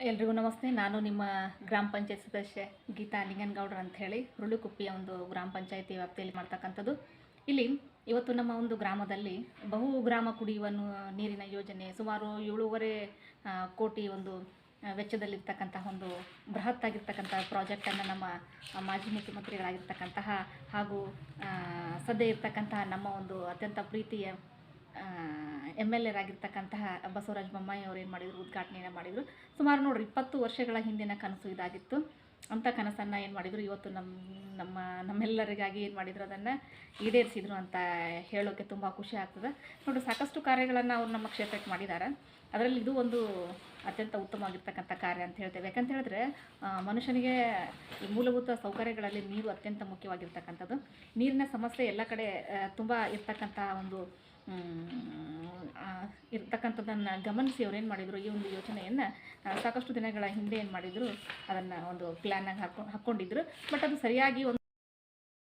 ಎಲ್ರಿಗೂ ನಮಸ್ತೆ. ನಾನು ನಿಮ್ಮ ಗ್ರಾಮ ಪಂಚಾಯತ್ ಸದಸ್ಯೆ ಗೀತಾ ನಿಂಗನಗೌಡ್ರ ಅಂತ ಹೇಳಿ. ಹುರುಳಿಕುಪ್ಪಿಯ ಒಂದು ಗ್ರಾಮ ಪಂಚಾಯತಿ ವ್ಯಾಪ್ತಿಯಲ್ಲಿ ಮಾಡ್ತಕ್ಕಂಥದ್ದು. ಇಲ್ಲಿ ಇವತ್ತು ನಮ್ಮ ಒಂದು ಗ್ರಾಮದಲ್ಲಿ ಬಹು ಗ್ರಾಮ ಕುಡಿಯುವ ನೀರಿನ ಯೋಜನೆ, ಸುಮಾರು ಏಳೂವರೆ ಕೋಟಿ ಒಂದು ವೆಚ್ಚದಲ್ಲಿರ್ತಕ್ಕಂತಹ ಒಂದು ಬೃಹತ್ ಆಗಿರ್ತಕ್ಕಂಥ ಪ್ರಾಜೆಕ್ಟನ್ನು ನಮ್ಮ ಮಾಜಿ ಮುಖ್ಯಮಂತ್ರಿಗಳಾಗಿರ್ತಕ್ಕಂತಹ ಹಾಗೂ ಸದ್ಯ ಇರ್ತಕ್ಕಂತಹ ನಮ್ಮ ಒಂದು ಅತ್ಯಂತ ಪ್ರೀತಿಯ ಎಂ ಎಲ್ ಎರಾಗಿರ್ತಕ್ಕಂತಹ ಬಸವರಾಜ ಬೊಮ್ಮಾಯಿ ಅವರು ಏನು ಮಾಡಿದರು, ಉದ್ಘಾಟನೆಯನ್ನು ಮಾಡಿದರು. ಸುಮಾರು ನೋಡ್ರಿ, ಇಪ್ಪತ್ತು ವರ್ಷಗಳ ಹಿಂದಿನ ಕನಸು ಇದಾಗಿತ್ತು. ಅಂಥ ಕನಸನ್ನು ಏನು ಮಾಡಿದರು, ಇವತ್ತು ನಮ್ಮ ನಮ್ಮ, ನಮ್ಮೆಲ್ಲರಿಗಾಗಿ ಏನು ಮಾಡಿದ್ರು ಅದನ್ನು ಈಡೇರಿಸಿದ್ರು ಅಂತ ಹೇಳೋಕ್ಕೆ ತುಂಬ ಖುಷಿ ಆಗ್ತದೆ. ನೋಡಿ ಸಾಕಷ್ಟು ಕಾರ್ಯಗಳನ್ನು ಅವ್ರು ನಮ್ಮ ಕ್ಷೇತ್ರಕ್ಕೆ ಮಾಡಿದ್ದಾರೆ ಅದರಲ್ಲಿ ಇದು ಒಂದು ಅತ್ಯಂತ ಉತ್ತಮವಾಗಿರ್ತಕ್ಕಂಥ ಕಾರ್ಯ ಅಂತ ಹೇಳ್ತೇವೆ. ಯಾಕಂತ ಹೇಳಿದ್ರೆ ಮನುಷ್ಯನಿಗೆ ಈ ಮೂಲಭೂತ ಸೌಕರ್ಯಗಳಲ್ಲಿ ನೀರು ಅತ್ಯಂತ ಮುಖ್ಯವಾಗಿರ್ತಕ್ಕಂಥದ್ದು. ನೀರಿನ ಸಮಸ್ಯೆ ಎಲ್ಲ ಕಡೆ ತುಂಬ ಇರ್ತಕ್ಕಂಥ ಒಂದು ಇರ್ತಕ್ಕಂಥದ್ದನ್ನು ಗಮನಿಸಿ ಅವ್ರು ಏನು ಮಾಡಿದರು? ಈ ಒಂದು ಯೋಚನೆಯನ್ನು ಸಾಕಷ್ಟು ದಿನಗಳ ಹಿಂದೆ ಏನು ಮಾಡಿದರು? ಅದನ್ನು ಒಂದು ಪ್ಲ್ಯಾನಾಗಿ ಹಾಕೊಂಡು ಹಾಕ್ಕೊಂಡಿದ್ರು ಬಟ್ ಅದು ಸರಿಯಾಗಿ ಒಂದು